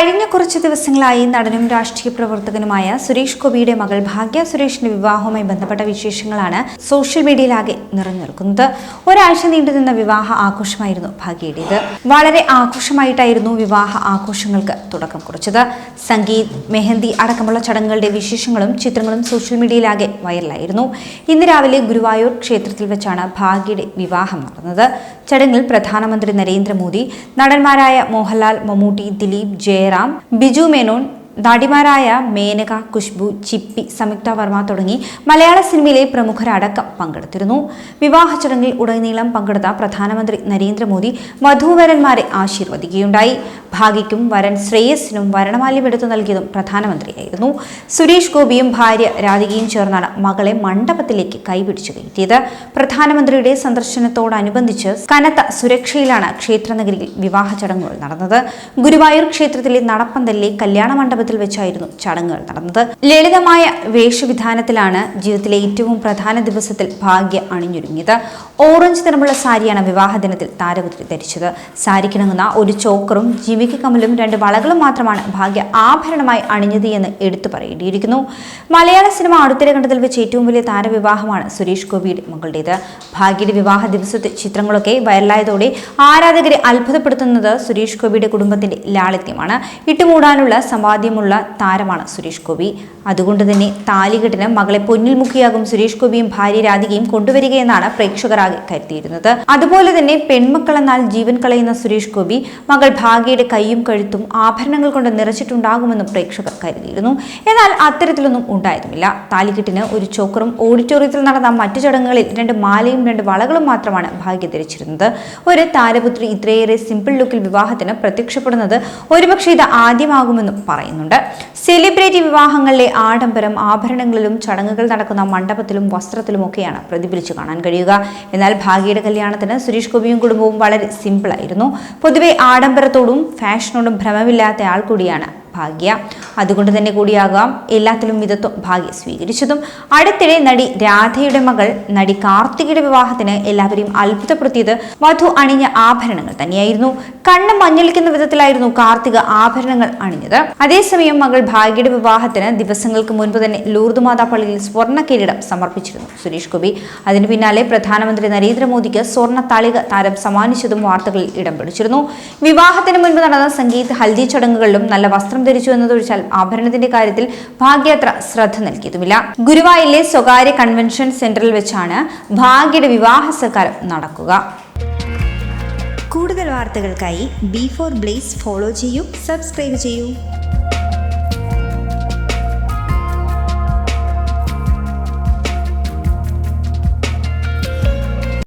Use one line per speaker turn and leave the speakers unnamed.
കഴിഞ്ഞ കുറച്ച് ദിവസങ്ങളായി നടനും രാഷ്ട്രീയ പ്രവർത്തകനുമായ സുരേഷ് ഗോപിയുടെ മകൾ ഭാഗ്യ സുരേഷിന്റെ വിവാഹവുമായി ബന്ധപ്പെട്ട വിശേഷങ്ങളാണ് സോഷ്യൽ മീഡിയയിലാകെ നിറഞ്ഞു നിൽക്കുന്നത് ഒരാഴ്ച നീണ്ടുനിന്ന വിവാഹ ആഘോഷമായിരുന്നു ഭാഗ്യയുടേത്. വളരെ ആഘോഷമായിട്ടായിരുന്നു വിവാഹ ആഘോഷങ്ങൾക്ക് തുടക്കം കുറിച്ചത്. സംഗീത് മെഹന്തി അടക്കമുള്ള ചടങ്ങുകളുടെ വിശേഷങ്ങളും ചിത്രങ്ങളും സോഷ്യൽ മീഡിയയിലാകെ വൈറലായിരുന്നു. ഇന്ന് രാവിലെ ഗുരുവായൂർ ക്ഷേത്രത്തിൽ വെച്ചാണ് ഭാഗ്യയുടെ വിവാഹം നടന്നത്. ചടങ്ങിൽ പ്രധാനമന്ത്രി നരേന്ദ്രമോദി നടന്മാരായ മോഹൻലാൽ മമ്മൂട്ടി ദിലീപ് राम बिजू मेनोन നടിമാരായ മേനക കുഷ്ബു ചിപ്പി സംയുക്ത വർമ്മ തുടങ്ങി മലയാള സിനിമയിലെ പ്രമുഖരടക്കം പങ്കെടുത്തിരുന്നു. വിവാഹ ചടങ്ങിൽ ഉടനീളം പങ്കെടുത്ത പ്രധാനമന്ത്രി നരേന്ദ്രമോദി വധൂവരന്മാരെ ആശീർവദിക്കുകയുണ്ടായി. ഭാഗ്യയ്ക്കും വരൻ ശ്രേയസിനും വരണമാല്യം എടുത്തു നൽകിയതും പ്രധാനമന്ത്രിയായിരുന്നു. സുരേഷ് ഗോപിയും ഭാര്യ രാധികയും ചേർന്നാണ് മകളെ മണ്ഡപത്തിലേക്ക് കൈപിടിച്ചു കയറ്റിയത്. പ്രധാനമന്ത്രിയുടെ സന്ദർശനത്തോടനുബന്ധിച്ച് കനത്ത സുരക്ഷയിലാണ് ക്ഷേത്രനഗരിയിൽ വിവാഹ ചടങ്ങുകൾ നടന്നത്. ഗുരുവായൂർ ക്ഷേത്രത്തിലെ നടപ്പന്തലിലെ കല്യാണ മണ്ഡപത്തിൽ വെച്ചായിരുന്നു ചടങ്ങുകൾ നടന്നത്. ലളിതമായ വേഷവിധാനത്തിലാണ് ജീവിതത്തിലെ ഏറ്റവും പ്രധാന ദിവസത്തിൽ ഭാഗ്യ അണിഞ്ഞൊരുങ്ങിയത്. ഓറഞ്ച് നിറമുള്ള സാരിയാണ് വിവാഹ ദിനത്തിൽ താരപുത്രി ധരിച്ചത്. സാരിക്കിണങ്ങുന്ന ഒരു ചോക്കറും ജിമിക്ക് കമലും രണ്ട് വളകളും മാത്രമാണ് ഭാഗ്യ ആഭരണമായി അണിഞ്ഞത് എന്ന് എടുത്തു പറയേണ്ടിയിരിക്കുന്നു. മലയാള സിനിമ അടുത്തിടെ കണ്ടതിൽ വെച്ച് ഏറ്റവും വലിയ താരവിവാഹമാണ് സുരേഷ് ഗോപിയുടെ മകളുടേത്. ഭാഗ്യയുടെ വിവാഹ ദിവസത്തെ ചിത്രങ്ങളൊക്കെ വൈറലായതോടെ ആരാധകരെ അത്ഭുതപ്പെടുത്തുന്നത് സുരേഷ് ഗോപിയുടെ കുടുംബത്തിന്റെ ലാളിത്യമാണ്. ഇട്ടുമൂടാനുള്ള സമ്പാദ്യമുള്ള താരമാണ് സുരേഷ് ഗോപി. അതുകൊണ്ട് തന്നെ താലികെട്ടിന് മകളെ പൊന്നിൽ മുഖിയാകും സുരേഷ് ഗോപിയും ഭാര്യ രാധികയും കൊണ്ടുവരികയെന്നാണ് പ്രേക്ഷകരാകെ കരുതിയിരുന്നത്. അതുപോലെ തന്നെ പെൺമക്കളെന്നാൽ ജീവൻ കളയുന്ന സുരേഷ് ഗോപി മകൾ ഭാഗ്യയുടെ കൈയും കഴുത്തും ആഭരണങ്ങൾ കൊണ്ട് നിറച്ചിട്ടുണ്ടാകുമെന്നും പ്രേക്ഷകർ കരുതിയിരുന്നു. എന്നാൽ അത്തരത്തിലൊന്നും ഉണ്ടായിരുന്നില്ല. താലികെട്ടിന് ഒരു ചോക്കറും ഓഡിറ്റോറിയത്തിൽ നടന്ന മറ്റു ചടങ്ങുകളിൽ രണ്ട് മാലയും രണ്ട് വളകളും മാത്രമാണ് ഭാഗ്യ ധരിച്ചിരുന്നത്. ഒരു താരപുത്രി ഇത്രയേറെ സിമ്പിൾ ലുക്കിൽ വിവാഹത്തിന് പ്രത്യക്ഷപ്പെടുന്നത് ഒരുപക്ഷെ ഇത് ആദ്യമാകുമെന്നും പറയുന്നുണ്ട് സെലിബ്രിറ്റി വിവാഹങ്ങളിലെ ആഡംബരം ആഭരണങ്ങളിലും ചടങ്ങുകൾ നടക്കുന്ന മണ്ഡപത്തിലും വസ്ത്രത്തിലും ഒക്കെയാണ് പ്രതിഫലിച്ചു കാണാൻ കഴിയുക. എന്നാൽ ഭാഗ്യയുടെ കല്യാണത്തിന് സുരേഷ് ഗോപിയും കുടുംബവും വളരെ സിമ്പിളായിരുന്നു പൊതുവെ ആഡംബരത്തോടും ഫാഷനോടും ഭ്രമമില്ലാത്ത ആൾ കൂടിയാണ് ഭാഗ്യ. അതുകൊണ്ട് തന്നെ കൂടിയാകാം. എല്ലാത്തിലും മിതത്വം ഭാഗ്യ സ്വീകരിച്ചതും. അടുത്തിടെ നടി രാധയുടെ മകൾ നടി കാർത്തികയുടെ വിവാഹത്തിന് എല്ലാവരെയും അത്ഭുതപ്പെടുത്തിയത് വധു അണിഞ്ഞ ആഭരണങ്ങൾ തന്നെയായിരുന്നു. കണ്ണ് മഞ്ഞളിക്കുന്ന വിധത്തിലായിരുന്നു കാർത്തിക ആഭരണങ്ങൾ അണിഞ്ഞത്. അതേസമയം മകൾ ഭാഗ്യയുടെ വിവാഹത്തിന് ദിവസങ്ങൾക്ക് മുൻപ് തന്നെ ലൂർദ് മാതാ പള്ളിയിൽ സ്വർണ കിരീടം സമർപ്പിച്ചിരുന്നു സുരേഷ് ഗോപി. അതിനു പിന്നാലെ പ്രധാനമന്ത്രി നരേന്ദ്രമോദിക്ക് സ്വർണ താളിക താരം സമ്മാനിച്ചതും വാർത്തകളിൽ ഇടം പിടിച്ചിരുന്നു. വിവാഹത്തിന് മുൻപ് നടന്ന സംഗീത് ഹൽദി ചടങ്ങുകളിലും നല്ല വസ്ത്രം ധരിച്ചു എന്നതൊഴിച്ചാൽ ആഭരണത്തിന്റെ കാര്യത്തിൽ ഭാഗ്യത്ര ശ്രദ്ധ നൽകിയതുമില്ല. ഗുരുവായൂരിലെ സ്വകാര്യ കൺവെൻഷൻ സെന്ററിൽ വെച്ചാണ് ഭാഗ്യയുടെ വിവാഹ സൽക്കാരം നടക്കുക. കൂടുതൽ വാർത്തകൾക്കായി ബി ഫോർ ബ്ലേസ് ഫോളോ ചെയ്യൂ സബ്സ്ക്രൈബ് ചെയ്യൂ.